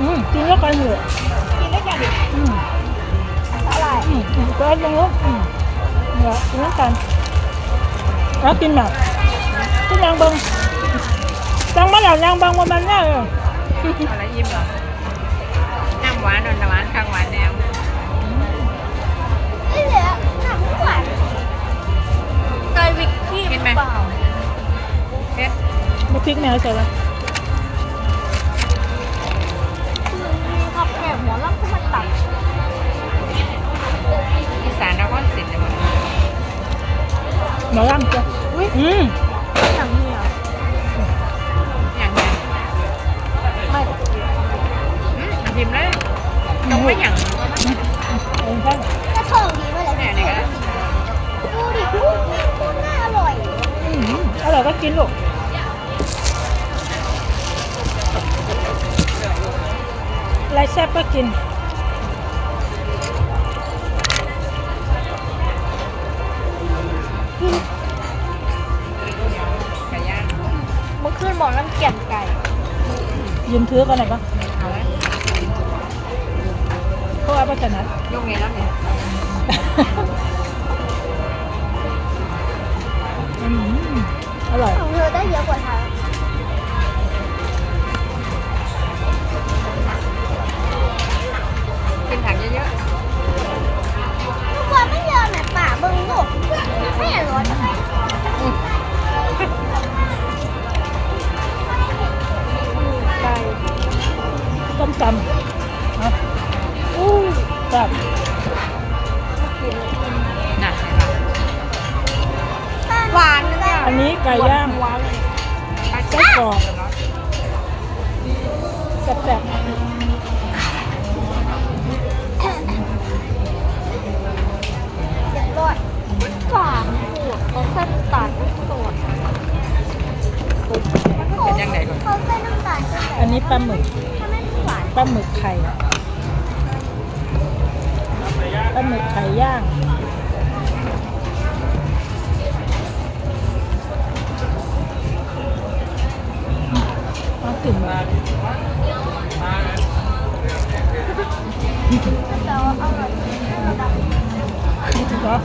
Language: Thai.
อืมกินแล้วกันอยู่กินแล้วกันอืมอะไรอืมก็ต้องรู้อืมเหลือกินแล้วกันแล้วกินแบบกินนางเบิ้งนางมาแล้วนางเบิ้งวันมันแน่เลยอะไรยิ้มเหรอน้ำหวานนนหวานข้างหวานแนวไม่เหลือน้ำหวานใจวิกกี้กินไหมเผ็ดมาพริกแนวใส่ไหม หมอล่ำจ้ะอืมหนังเหนียวอย่างไงไม่อืมพิมพ์เลยตรงไม่อย่างเองแค่จะส่งดีไปเลยแม่นี่ก็ดูดิพูดพูดน่าอร่อยอืมอร่อยก็กินลูกอะไรแซ่บก็กิน ยืมถือกันหน่อยปะเอาไว้เพราะว่าเพราะฉะนั้นยกนี้แล้วเนี่ยอืมอร่อย ของเธอได้เยอะกว่าฉันกินผักเยอะทุกวันไม่เยอะแม่ป่าเบิ้งลูกไม่เห็นร้อ แบบน่ะเห็นปะหวานนะเนี่ยอันนี้ไก่ย่างหวานเลยปลาไส้แก้กรอกเนาะแซ่บเรียบร้อยหวานหัวเขาใส่น้ำตาลด้วยสดเป็นยังไงก่อนเขาใส่น้ำตาลด้วยๆอันนี้ปลาหมึกถ้าไม่หวานปลาหมึกไข่ ปลาหมึกไข่ย่างเอากลิ่นมาแต่ว่าอร่อยระดับเหรอ